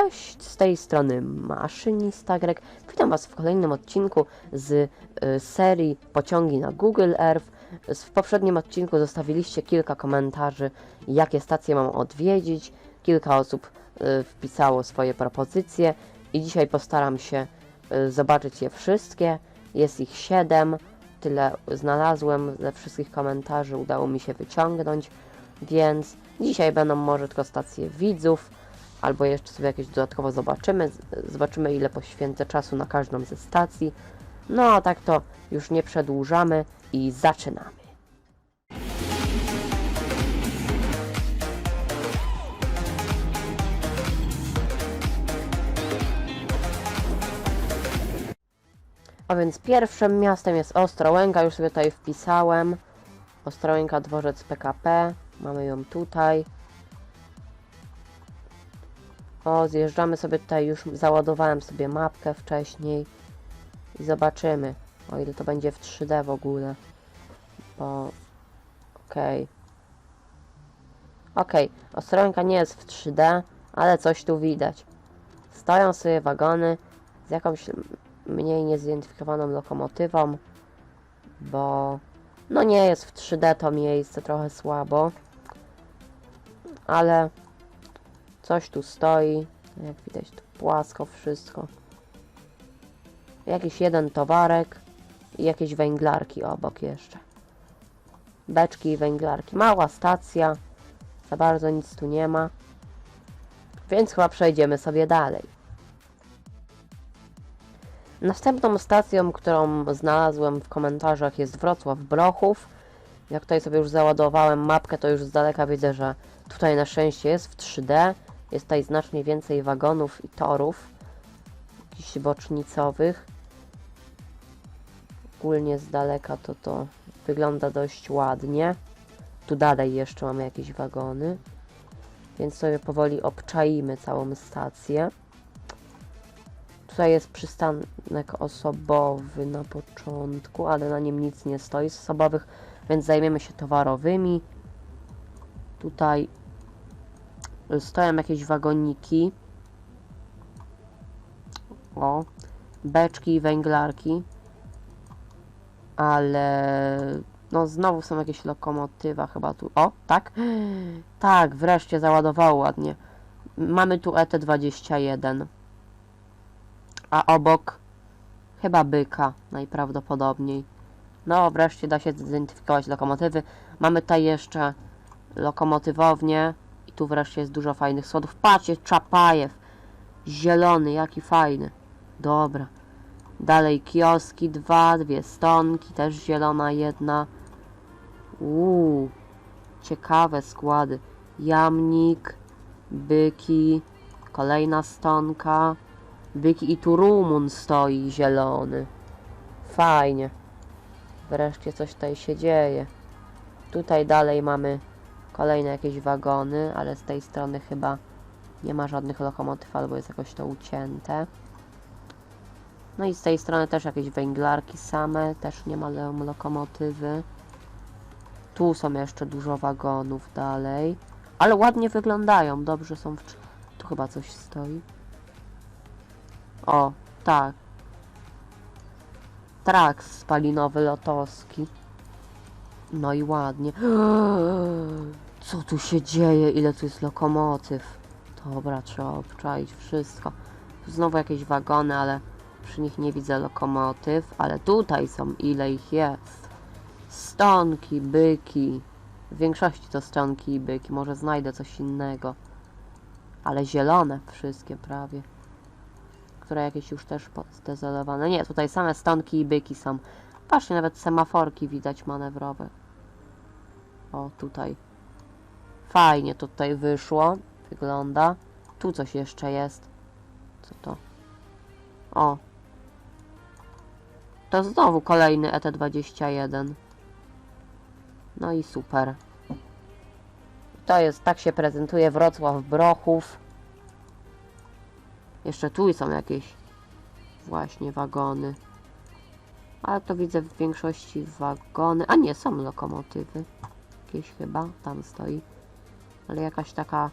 Cześć, z tej strony Maszynista Greg. Witam Was w kolejnym odcinku z y, serii Pociągi na Google Earth. W poprzednim odcinku zostawiliście kilka komentarzy, jakie stacje mam odwiedzić. Kilka osób y, wpisało swoje propozycje i dzisiaj postaram się y, zobaczyć je wszystkie. Jest ich 7, tyle znalazłem ze wszystkich komentarzy, udało mi się wyciągnąć, więc dzisiaj będą może tylko stacje widzów albo jeszcze sobie jakieś dodatkowo zobaczymy. Zobaczymy, ile poświęcę czasu na każdą ze stacji. No a tak to już nie przedłużamy i zaczynamy. A więc pierwszym miastem jest Ostrołęka, już sobie tutaj wpisałem. Ostrołęka, dworzec PKP. Mamy ją tutaj. O, zjeżdżamy sobie tutaj, już załadowałem sobie mapkę wcześniej i zobaczymy, o ile to będzie w 3D w ogóle, bo okej. Okej, Ostrołęka nie jest w 3D, ale coś tu widać. Stoją sobie wagony z jakąś mniej niezidentyfikowaną lokomotywą, bo no nie jest w 3D to miejsce, trochę słabo, ale Coś tu stoi. Jak widać, tu płasko wszystko. Jakiś jeden towarek i jakieś węglarki obok jeszcze. Beczki i węglarki. Mała stacja. Za bardzo nic tu nie ma. Więc chyba przejdziemy sobie dalej. Następną stacją, którą znalazłem w komentarzach jest Wrocław Brochów. Jak tutaj sobie już załadowałem mapkę, to już z daleka widzę, że tutaj na szczęście jest w 3D. Jest tutaj znacznie więcej wagonów i torów, jakichś bocznicowych. Ogólnie z daleka to to wygląda dość ładnie. Tu dalej jeszcze mamy jakieś wagony, więc sobie powoli obczaimy całą stację. Tutaj jest przystanek osobowy na początku, ale na nim nic nie stoi z osobowych, więc zajmiemy się towarowymi. Tutaj stoją jakieś wagoniki. O, beczki i węglarki. Ale no znowu są jakieś lokomotywa chyba tu. O, tak? Tak, wreszcie załadowało ładnie. Mamy tu E ET21. A obok chyba byka najprawdopodobniej. No, wreszcie da się zidentyfikować lokomotywy. Mamy tutaj jeszcze lokomotywownię. Tu wreszcie jest dużo fajnych schodów. Patrzcie, Czapajew. Zielony, jaki fajny. Dobra. Dalej kioski, dwa, dwie stonki, też zielona jedna. Uuu, ciekawe składy. Jamnik, byki, kolejna stonka. Byki i tu Rumun stoi zielony. Fajnie. Wreszcie coś tutaj się dzieje. Tutaj dalej mamy Kolejne jakieś wagony, ale z tej strony chyba nie ma żadnych lokomotyw, albo jest jakoś to ucięte. No i z tej strony też jakieś węglarki same, też nie ma lo- lokomotywy. Tu są jeszcze dużo wagonów dalej, ale ładnie wyglądają, dobrze są w... Tu chyba coś stoi. O, tak. Traks spalinowy lotowski. No i ładnie. Co tu się dzieje? Ile tu jest lokomotyw? Dobra, trzeba obczaić wszystko. Tu znowu jakieś wagony, ale przy nich nie widzę lokomotyw. Ale tutaj są, ile ich jest. Stonki, byki. W większości to stonki i byki. Może znajdę coś innego. Ale zielone wszystkie prawie. Które jakieś już też zdezolowane. Nie, tutaj same stonki i byki są. Patrzcie, nawet semaforki widać manewrowe. O, tutaj. Fajnie to tutaj wyszło. Wygląda. Tu coś jeszcze jest. Co to? O. To znowu kolejny E ET21. No i super. To jest, tak się prezentuje Wrocław Brochów. Jeszcze tu są jakieś właśnie wagony. Ale to widzę w większości wagony. A nie, są lokomotywy. Jakieś chyba, tam stoi. Ale jakaś taka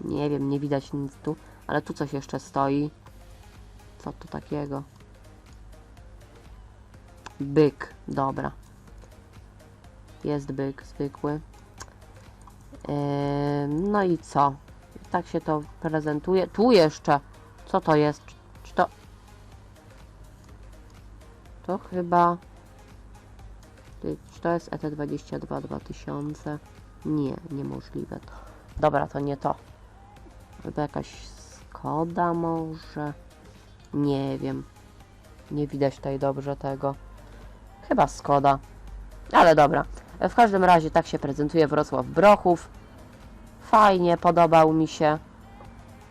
Nie wiem, nie widać nic tu. Ale tu coś jeszcze stoi. Co to takiego? Byk, dobra. Jest byk zwykły. Yy, no i co? Tak się to prezentuje. Tu jeszcze. Co to jest? Czy to... To chyba... Czy to jest E ET22 2000? Nie, niemożliwe. Dobra, to nie to. Chyba jakaś Skoda może? Nie wiem. Nie widać tutaj dobrze tego. Chyba Skoda. Ale dobra. W każdym razie tak się prezentuje Wrocław Brochów. Fajnie, podobał mi się.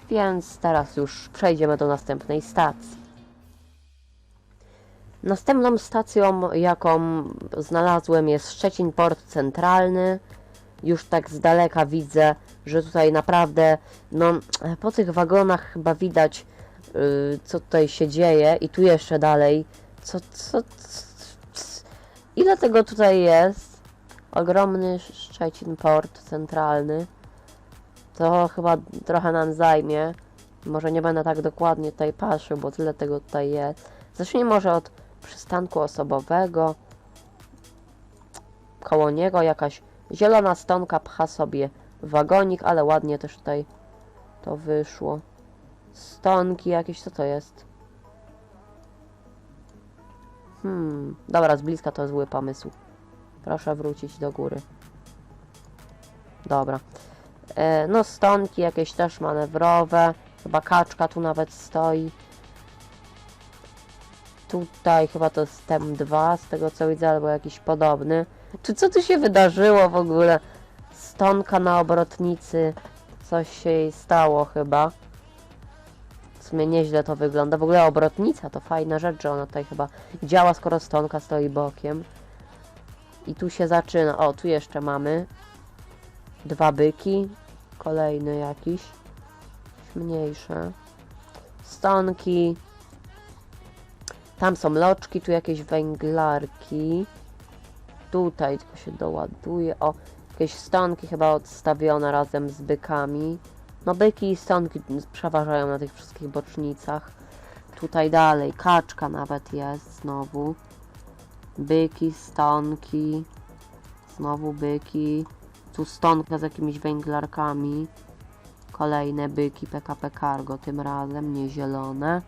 Więc teraz już przejdziemy do następnej stacji. Następną stacją, jaką znalazłem jest Szczecin Port Centralny. Już tak z daleka widzę, że tutaj naprawdę, no po tych wagonach chyba widać, yy, co tutaj się dzieje i tu jeszcze dalej. Co, co, co, ile tego tutaj jest? Ogromny Szczecin Port Centralny. To chyba trochę nam zajmie. Może nie będę tak dokładnie tutaj patrzył, bo tyle tego tutaj jest. Zacznijmy może od przystanku osobowego. Koło niego jakaś zielona stonka pcha sobie wagonik, ale ładnie też tutaj to wyszło. Stonki jakieś, co to jest? Hmm, dobra, z bliska to zły pomysł. Proszę wrócić do góry. Dobra. E, no stonki jakieś też manewrowe. Chyba kaczka tu nawet stoi. Tutaj chyba to jest TEM 2, z tego co widzę, albo jakiś podobny. Tu co tu się wydarzyło w ogóle? Stonka na obrotnicy. Coś się jej stało chyba. W sumie nieźle to wygląda. W ogóle obrotnica to fajna rzecz, że ona tutaj chyba działa, skoro stonka stoi bokiem. I tu się zaczyna. O, tu jeszcze mamy dwa byki. Kolejny jakiś. Mniejsze. Stonki. Tam są loczki, tu jakieś węglarki. Tutaj tylko się doładuje. O, jakieś stonki chyba odstawione razem z bykami. No byki i stonki przeważają na tych wszystkich bocznicach. Tutaj dalej, kaczka nawet jest znowu. Byki, stonki. Znowu byki. Tu stonka z jakimiś węglarkami. Kolejne byki PKP Cargo, tym razem nie zielone.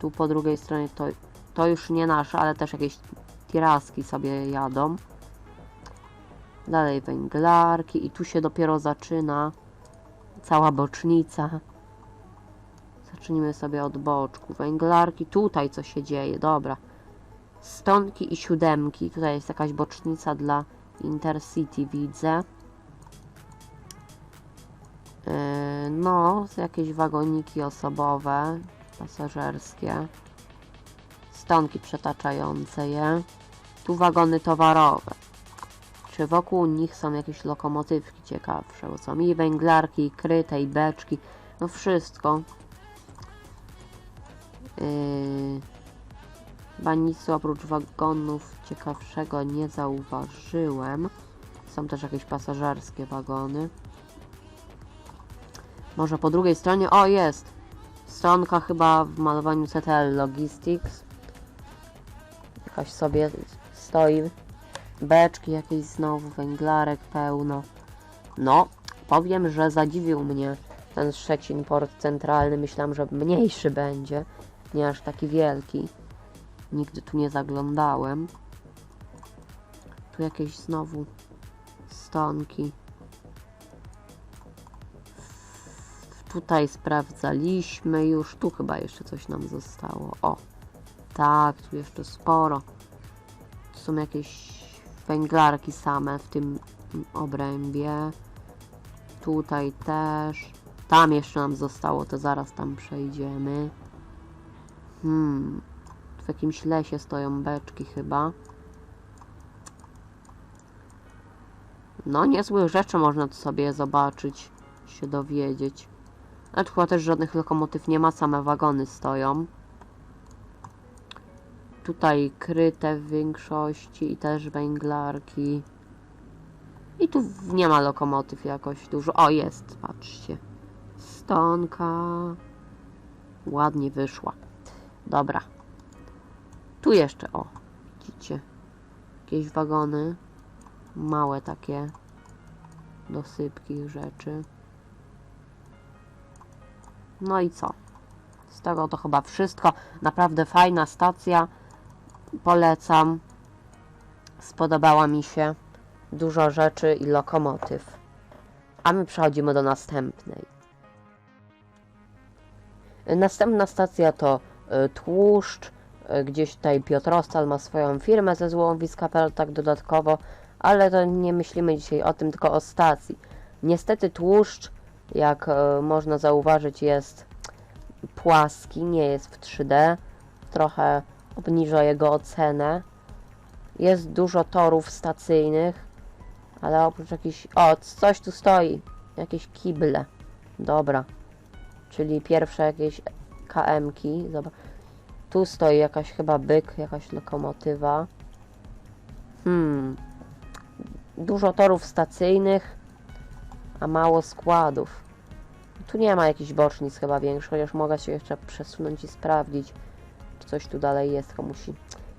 Tu po drugiej stronie to, to już nie nasze, ale też jakieś tiraski sobie jadą. Dalej węglarki i tu się dopiero zaczyna cała bocznica. Zacznijmy sobie od boczku. Węglarki, tutaj co się dzieje, dobra. Stonki i siódemki. Tutaj jest jakaś bocznica dla Intercity, widzę. Yy, no, jakieś wagoniki osobowe, pasażerskie. Stonki przetaczające je. Tu wagony towarowe. Czy wokół nich są jakieś lokomotywki ciekawsze? Bo są i węglarki, i kryte, i beczki. No wszystko. Yy, chyba nic oprócz wagonów ciekawszego nie zauważyłem. Są też jakieś pasażerskie wagony. Może po drugiej stronie... O, jest! Stronka chyba w malowaniu CTL Logistics. Jakaś sobie stoi. Beczki jakieś znowu, węglarek pełno. No, powiem, że zadziwił mnie ten Szczecin Port Centralny. Myślałem, że mniejszy będzie, nie aż taki wielki. Nigdy tu nie zaglądałem. Tu jakieś znowu stonki. Tutaj sprawdzaliśmy już. Tu chyba jeszcze coś nam zostało. O, tak, tu jeszcze sporo. Tu są jakieś węglarki same w tym obrębie. Tutaj też. Tam jeszcze nam zostało, to zaraz tam przejdziemy. Hmm. W jakimś lesie stoją beczki chyba. No, niezłych rzeczy można tu sobie zobaczyć, się dowiedzieć. Tu chyba też żadnych lokomotyw nie ma, same wagony stoją. Tutaj kryte w większości i też węglarki. I tu nie ma lokomotyw jakoś dużo. O, jest, patrzcie. kartonka. Ładnie wyszła. Dobra. Tu jeszcze, o, widzicie, jakieś wagony. Małe takie dosypki rzeczy. No i co? Z tego to chyba wszystko. Naprawdę fajna stacja. Polecam. Spodobała mi się. Dużo rzeczy i lokomotyw. A my przechodzimy do następnej. Następna stacja to y, tłuszcz. Y, Gdzieś tutaj Piotr Ostal ma swoją firmę ze złomowiska.pl tak dodatkowo, ale to nie myślimy dzisiaj o tym, tylko o stacji. Niestety tłuszcz, jak y, można zauważyć, jest płaski, nie jest w 3D. Trochę obniża jego ocenę. Jest dużo torów stacyjnych, ale oprócz jakichś... O, coś tu stoi. Jakieś kible. Dobra. Czyli pierwsze jakieś KM-ki. Zobacz. Tu stoi jakaś chyba byk, jakaś lokomotywa. Hmm. Dużo torów stacyjnych, a mało składów. Tu nie ma jakichś bocznic chyba większych, chociaż mogę się jeszcze przesunąć i sprawdzić, czy coś tu dalej jest, tylko musi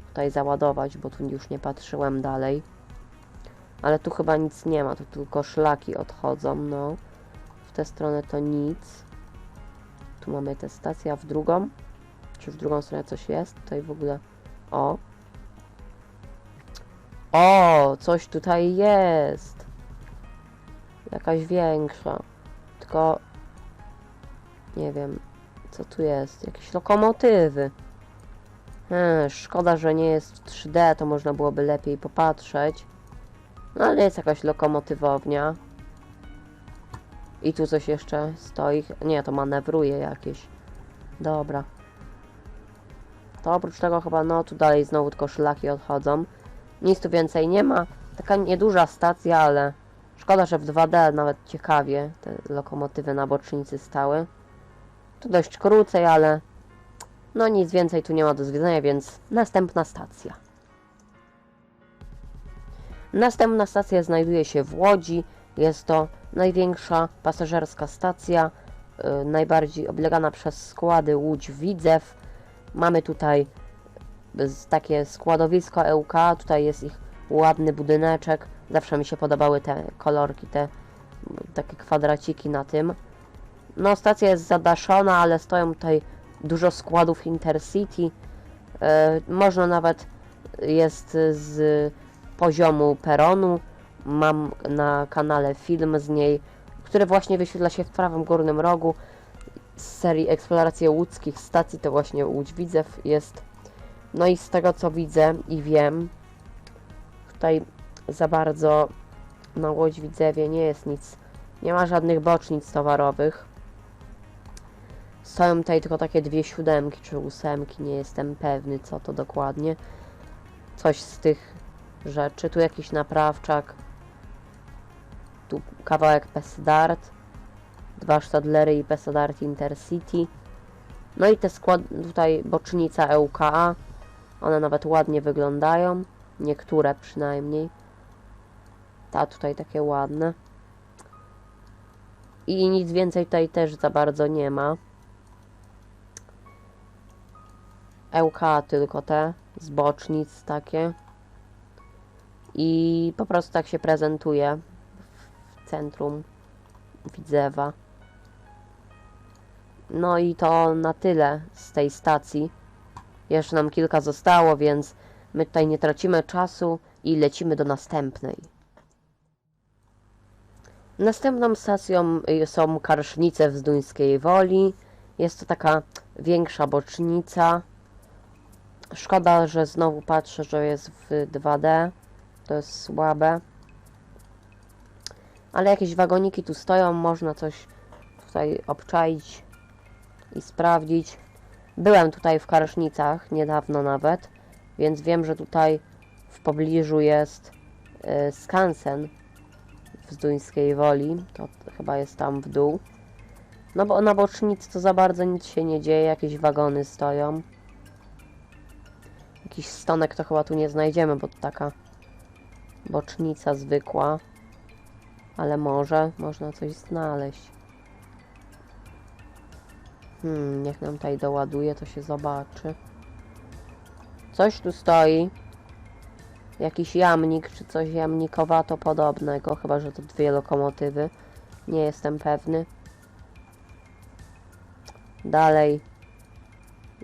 tutaj załadować, bo tu już nie patrzyłem dalej. Ale tu chyba nic nie ma, tu tylko szlaki odchodzą, no. W tę stronę to nic. Tu mamy tę stację, a w drugą? Czy w drugą stronę coś jest? Tutaj w ogóle... O! O! Coś tutaj jest! Jakaś większa. Tylko... Nie wiem, co tu jest. Jakieś lokomotywy. Hmm, szkoda, że nie jest w 3D, to można byłoby lepiej popatrzeć. No ale jest jakaś lokomotywownia. I tu coś jeszcze stoi. Nie, to manewruje jakieś. Dobra. To oprócz tego chyba, no tu dalej znowu tylko szlaki odchodzą. Nic tu więcej nie ma. Taka nieduża stacja, ale szkoda, że w 2D nawet ciekawie te lokomotywy na bocznicy stały. Tu dość krócej, ale no nic więcej tu nie ma do zwiedzenia, więc następna stacja. Następna stacja znajduje się w Łodzi. Jest to największa pasażerska stacja, y, najbardziej oblegana przez składy Łódź-Widzew. Mamy tutaj z- takie składowisko EUK, tutaj jest ich ładny budyneczek. Zawsze mi się podobały te kolorki, te takie kwadraciki na tym. No, stacja jest zadaszona, ale stoją tutaj dużo składów Intercity. E, można nawet jest z poziomu peronu. Mam na kanale film z niej, który właśnie wyświetla się w prawym górnym rogu. Z serii Eksploracje łódzkich stacji to właśnie Łódź Widzew jest. No i z tego co widzę i wiem, tutaj za bardzo na Łódź Widzewie nie jest nic, nie ma żadnych bocznic towarowych. Stoją tutaj tylko takie dwie siódemki czy ósemki, nie jestem pewny co to dokładnie. Coś z tych rzeczy. Tu jakiś naprawczak. Tu kawałek Pesdart. Dwa Stadlery i Pesdart Intercity. No i te skład... tutaj bocznica EUKA. One nawet ładnie wyglądają. Niektóre przynajmniej. Ta tutaj takie ładne. I nic więcej tutaj też za bardzo nie ma. EUK tylko te z bocznic takie. I po prostu tak się prezentuje w centrum Widzewa. No i to na tyle z tej stacji. Jeszcze nam kilka zostało, więc my tutaj nie tracimy czasu i lecimy do następnej. Następną stacją y, są Karsznice w Zduńskiej Woli. Jest to taka większa bocznica. Szkoda, że znowu patrzę, że jest w 2D. To jest słabe. Ale jakieś wagoniki tu stoją, można coś tutaj obczaić i sprawdzić. Byłem tutaj w Karsznicach niedawno nawet, więc wiem, że tutaj w pobliżu jest y, skansen w Zduńskiej Woli. To chyba jest tam w dół. No bo na bocznicy to za bardzo nic się nie dzieje, jakieś wagony stoją. Jakiś stonek to chyba tu nie znajdziemy, bo to taka bocznica zwykła. Ale może można coś znaleźć. Hmm, niech nam tutaj doładuje, to się zobaczy. Coś tu stoi. Jakiś jamnik, czy coś jamnikowato podobnego, chyba że to dwie lokomotywy. Nie jestem pewny. Dalej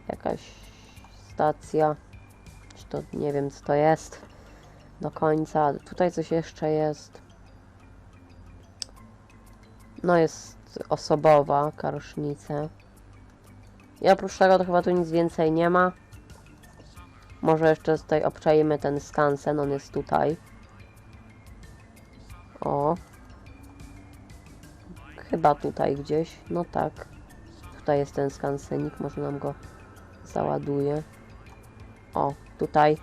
jakaś stacja. Czy to nie wiem co to jest do końca. Tutaj coś jeszcze jest. No jest osobowa karusznica. I oprócz tego to chyba tu nic więcej nie ma. Może jeszcze tutaj obczajmy ten skansen, on jest tutaj. O. Chyba tutaj gdzieś. No tak. Tutaj jest ten skansenik, może nam go załaduje. O, tutaj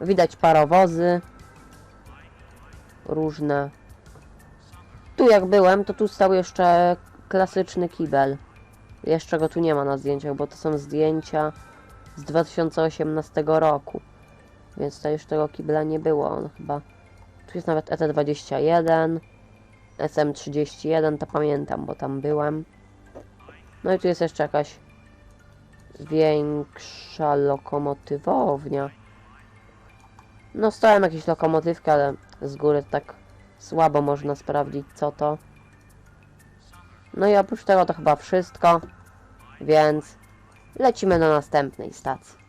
widać parowozy. Różne. Tu jak byłem, to tu stał jeszcze klasyczny kibel. Jeszcze go tu nie ma na zdjęciach, bo to są zdjęcia z 2018 roku. Więc tutaj już tego kibla nie było. On chyba. Tu jest nawet ET21, SM31, to pamiętam, bo tam byłem. No i tu jest jeszcze jakaś większa lokomotywownia. No stałem jakieś lokomotywki, ale z góry tak słabo można sprawdzić co to. No i oprócz tego to chyba wszystko, więc lecimy do następnej stacji.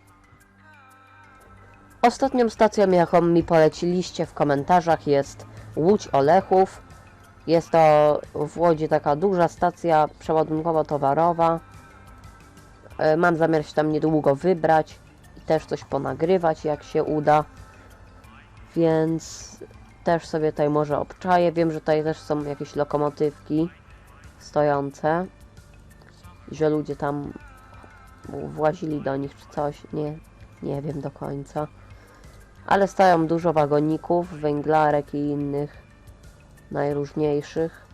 Ostatnią stacją, jaką mi poleciliście w komentarzach jest Łódź Olechów. Jest to w Łodzi taka duża stacja przeładunkowo-towarowa. E, Mam zamiar się tam niedługo wybrać i też coś ponagrywać, jak się uda. Więc też sobie tutaj może obczaję. Wiem, że tutaj też są jakieś lokomotywki stojące. Że ludzie tam włazili do nich czy coś. Nie, nie wiem do końca. Ale stoją dużo wagoników, węglarek i innych najróżniejszych.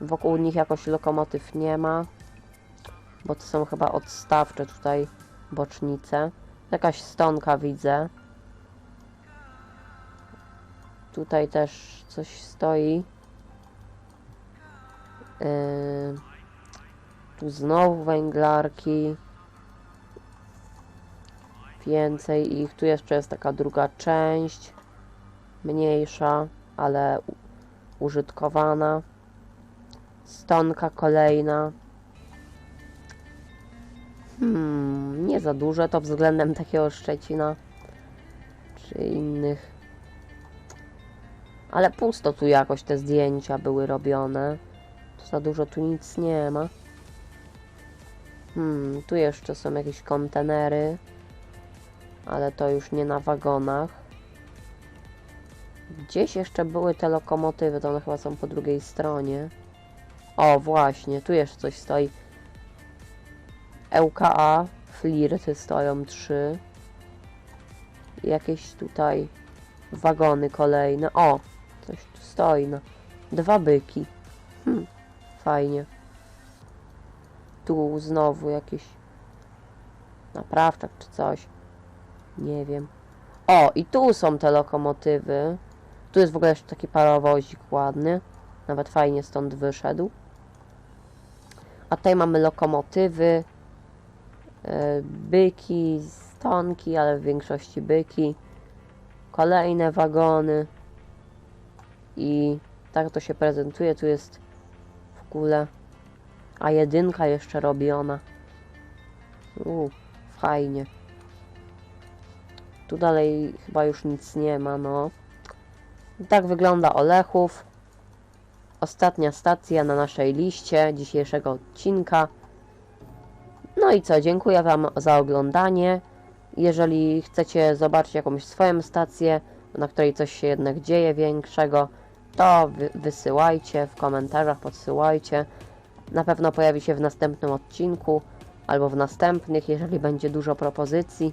Wokół nich jakoś lokomotyw nie ma. Bo to są chyba odstawcze tutaj bocznice. Jakaś stonka widzę. Tutaj też coś stoi. Yy, tu znowu węglarki. Więcej ich. Tu jeszcze jest taka druga część. Mniejsza, ale użytkowana. Stonka kolejna. Hmm, nie za duże to względem takiego Szczecina. Czy innych. Ale pusto tu jakoś te zdjęcia były robione. To za dużo tu nic nie ma. Hmm, tu jeszcze są jakieś kontenery. Ale to już nie na wagonach. Gdzieś jeszcze były te lokomotywy, to one chyba są po drugiej stronie. O, właśnie, tu jeszcze coś stoi. LKA, flirty stoją trzy. Jakieś tutaj wagony kolejne. O, coś tu stoi. No. Dwa byki. Hm, fajnie. Tu znowu jakieś naprawczak czy coś. Nie wiem. O, i tu są te lokomotywy. Tu jest w ogóle jeszcze taki parowozik ładny. Nawet fajnie stąd wyszedł. A tutaj mamy lokomotywy. e, Byki, stonki, ale w większości byki. Kolejne wagony. I tak to się prezentuje. Tu jest w ogóle a jedynka jeszcze robiona. Uuu, fajnie. Tu dalej chyba już nic nie ma, no. Tak wygląda Olechów. Ostatnia stacja na naszej liście dzisiejszego odcinka. No i co, dziękuję Wam za oglądanie. Jeżeli chcecie zobaczyć jakąś swoją stację, na której coś się jednak dzieje większego, to wy wysyłajcie w komentarzach, podsyłajcie. Na pewno pojawi się w następnym odcinku albo w następnych, jeżeli będzie dużo propozycji.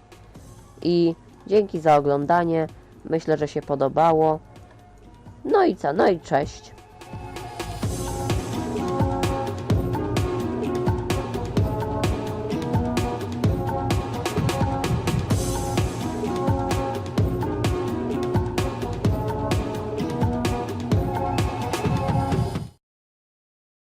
I dzięki za oglądanie. Myślę, że się podobało. No i co? No i cześć.